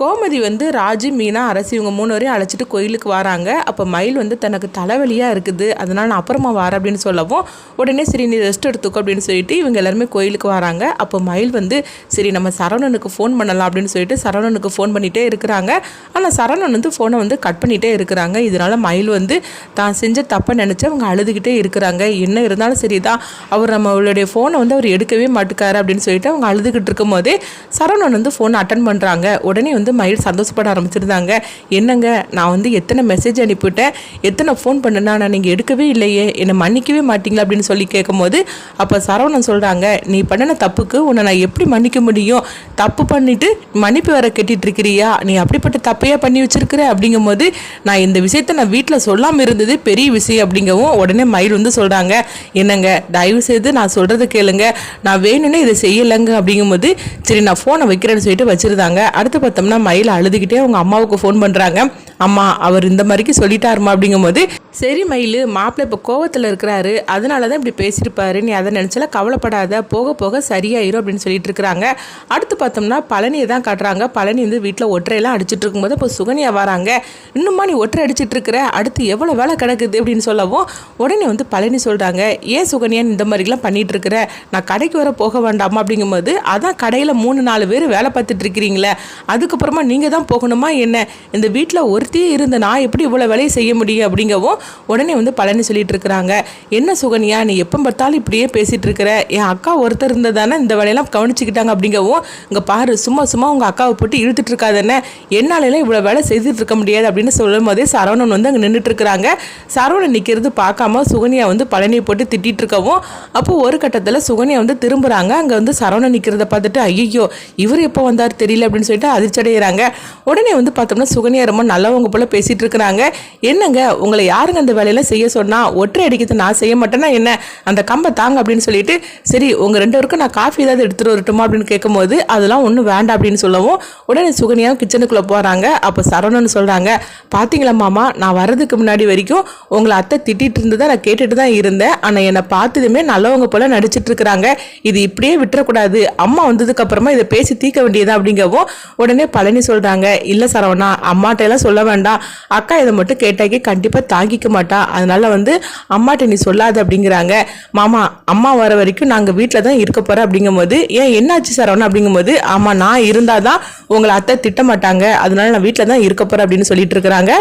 கோமதி வந்து ராஜு மீனா அரசி இவங்க மூணு வரையும் அழைச்சிட்டு கோயிலுக்கு வராங்க. அப்போ மயில் வந்து தனக்கு தலைவலியாக இருக்குது. அதனால் நான் அப்புறமா வரேன் அப்படின்னு சொல்லவும் உடனே சரி நீ ரெஸ்ட் எடுத்துக்கோ அப்படின்னு சொல்லிட்டு இவங்க எல்லாருமே கோயிலுக்கு வராங்க. அப்போ மயில் வந்து சரி நம்ம சரவணனுக்கு ஃபோன் பண்ணலாம் அப்படின்னு சொல்லிட்டு சரவணனுக்கு ஃபோன் பண்ணிகிட்டே இருக்கிறாங்க. ஆனால் சரவணன் வந்து ஃபோனை வந்து கட் பண்ணிகிட்டே இருக்கிறாங்க. இதனால் மயில் வந்து தான் செஞ்ச தப்பை நினச்சி அவங்க அழுதுகிட்டே இருக்கிறாங்க. என்ன இருந்தாலும் சரி தான் அவர் நம்மளுடைய ஃபோனை வந்து அவர் எடுக்கவே மாட்டுக்காரு அப்படின்னு சொல்லிட்டு அவங்க அழுதுகிட்டு இருக்கும் போதே சரவணன் வந்து ஃபோனை அட்டன் பண்ணுறாங்க உடனே வந்து மயில் சந்தோஷப்பட ஆரம்பிச்சிருந்தாங்க. என்னங்க நான் வந்து எத்தனை மெசேஜ் அனுப்பிவிட்டேன்? எத்தனை ஃபோன் பண்ணேன்னா நான் நீங்கள் எடுக்கவே இல்லையே? என்னை மன்னிக்கவே மாட்டீங்களா? அப்படின்னு சொல்லி கேட்கும்போது அப்போ சரவணன் சொல்கிறாங்க நீ பண்ணின தப்புக்கு உன்னை நான் எப்படி மன்னிக்க முடியும்? தப்பு பண்ணிட்டு மன்னிப்பு வர கெட்டிட்டு இருக்கிறியா? நீ அப்படிப்பட்ட தப்பையாக பண்ணி வச்சிருக்கிற? அப்படிங்கும்போது நான் இந்த விஷயத்த நான் வீட்டில் சொல்லாமல் இருந்தது பெரிய விஷயம் அப்படிங்கவும் உடனே மயில் வந்து சொல்கிறாங்க என்னங்க தயவு செய்து நான் சொல்கிறத கேளுங்க. நான் வேணும்னே இதை செய்யலைங்க. அப்படிங்கும்போது சரி நான் ஃபோனை வைக்கிறேன்னு சொல்லிட்டு வச்சுருந்தாங்க. அடுத்து பார்த்தோம்னா மயில் அழுதுகிட்டே அவங்க அம்மாவுக்கு ஃபோன் பண்ணுறாங்க அம்மா அவர் இந்த மாதிரிக்கு சொல்லிட்டாருமா அப்படிங்கும்போது சரி மயில் மாப்பிள்ளை இப்போ கோவத்தில் இருக்கிறாரு. அதனால தான் இப்படி பேசியிருப்பாரு. நீ அதை நினச்சல கவலைப்படாத. போக போக சரியாயிரும் அப்படின்னு சொல்லிட்டு இருக்கிறாங்க. அடுத்து பார்த்தோம்னா பழனியை தான் காட்டுறாங்க. பழனி வந்து வீட்டில் ஒற்றையெல்லாம் அடிச்சுட்டு இருக்கும்போது இப்போ சுகன்யா வராங்க. இன்னுமா நீ ஒற்றை அடிச்சிட்டு இருக்கிற? அடுத்து எவ்வளோ வேலை கிடக்குது? அப்படின்னு சொல்லவும் உடனே வந்து பழனி சொல்கிறாங்க ஏன் சுகன்யா இந்த மாதிரிலாம் பண்ணிட்டு இருக்கிற? நான் கடைக்கு வர போக வேண்டாமா? அப்படிங்கும்போது அதான் கடையில் மூணு நாலு பேர் வேலை பார்த்துட்டு இருக்கிறீங்களே. அதுக்கப்புறமா நீங்கள் தான் போகணுமா என்ன? இந்த வீட்டில் ஒருத்தையே இருந்த நான் எப்படி இவ்வளோ வேலையை செய்ய முடியும்? அப்படிங்கவும் உடனே வந்து பழனி சொல்லிட்டு இருக்கிறாங்க. என்ன சுகன்யா நீ எப்போ பார்த்தாலும் இப்படியே பேசிட்டு இருக்கிற? என் அக்கா ஒருத்தர் இருந்ததானே இந்த வேலையெல்லாம் கவனிச்சுக்கிட்டாங்க அப்படிங்கவும் இங்கே பாரு சும்மா சும்மா உங்கள் அக்காவை போட்டு இழுத்துட்டு இருக்காதானே என்னாலெல்லாம் இவ்வளோ வேலை செய்துட்டு இருக்க முடியாது அப்படின்னு சொல்லும் போதே சரவணன் வந்து அங்கே நின்றுட்டு இருக்கிறாங்க. சரவணன் நிற்கிறது பார்க்காம சுகன்யா வந்து பழனியை போட்டு திட்டிட்டு இருக்கவும் அப்போ ஒரு கட்டத்தில் சுகன்யா வந்து திரும்புகிறாங்க அங்கே வந்து சரவணன் நிற்கிறத பார்த்துட்டு ஐயோ இவர் எப்போ வந்தார் தெரியல அப்படின்னு சொல்லிட்டு அதிர்ச்சி அடைகிறாங்க உடனே வந்து பார்த்தோம்னா சுகன்யா ரொம்ப நல்லவங்க போல பேசிட்டு இருக்கிறாங்க. என்னங்க உங்களை யாருங்க அந்த வேலையெல்லாம் செய்ய சொன்னா ஒற்றை அடிக்கிறது நான் செய்ய மாட்டேன்னா என்ன? அந்த கம்பை தாங்க அப்படின்னு சொல்லிட்டு சரி உங்க ரெண்டு பேருக்கும் நான் காஃபி ஏதாவது எடுத்துட்டு வரட்டுமா அப்படின்னு கேட்கும்போது அதெல்லாம் ஒன்றும் வேண்டாம் அப்படின்னு சொல்லவும் உடனே சுகன்யாவும் கிச்சனுக்குள்ளே போகிறாங்க அப்போ சரவணன் சொல்கிறாங்க பார்த்தீங்களா மாமா நான் வர்றதுக்கு முன்னாடி வரைக்கும் உங்களை அத்தை திட்டிட்டு இருந்ததை நான் கேட்டுட்டு தான் இருந்தேன். ஆனால் என்னை பார்த்ததுமே நல்லவங்க போல நடிச்சிட்டு இருக்கிறாங்க. இது இப்படியே விட்டுறக்கூடாது. அம்மா வந்ததுக்கு அப்புறமா இதை பேசி தீர்க்க வேண்டியதா அப்படிங்கவும் உடனே பழனி சொல்கிறாங்க இல்லை சரவணா அம்மாட்டையெல்லாம் சொல்ல வேண்டாம். அக்கா இதை மட்டும் கேட்டாக்கி கண்டிப்பாக தாங்கிக்க மாட்டா. அதனால வந்து அம்மாட்ட நீ சொல்லாது அப்படிங்கிறாங்க. மாமா அம்மா வர வரைக்கும் நாங்கள் வீட்டில் தான் இருக்க போகிறோம் அப்படிங்கும்போது ஏன் என்னாச்சு சரவணா அப்படிங்கும்போது ஆமாம் நான் இருந்தால் தான் உங்களை அத்தை திட்ட மாட்டாங்க. அதனால நான் வீட்டில் தான் இருக்க போகிறேன் அப்படின்னு சொல்லிட்டு இருக்கிறாங்க.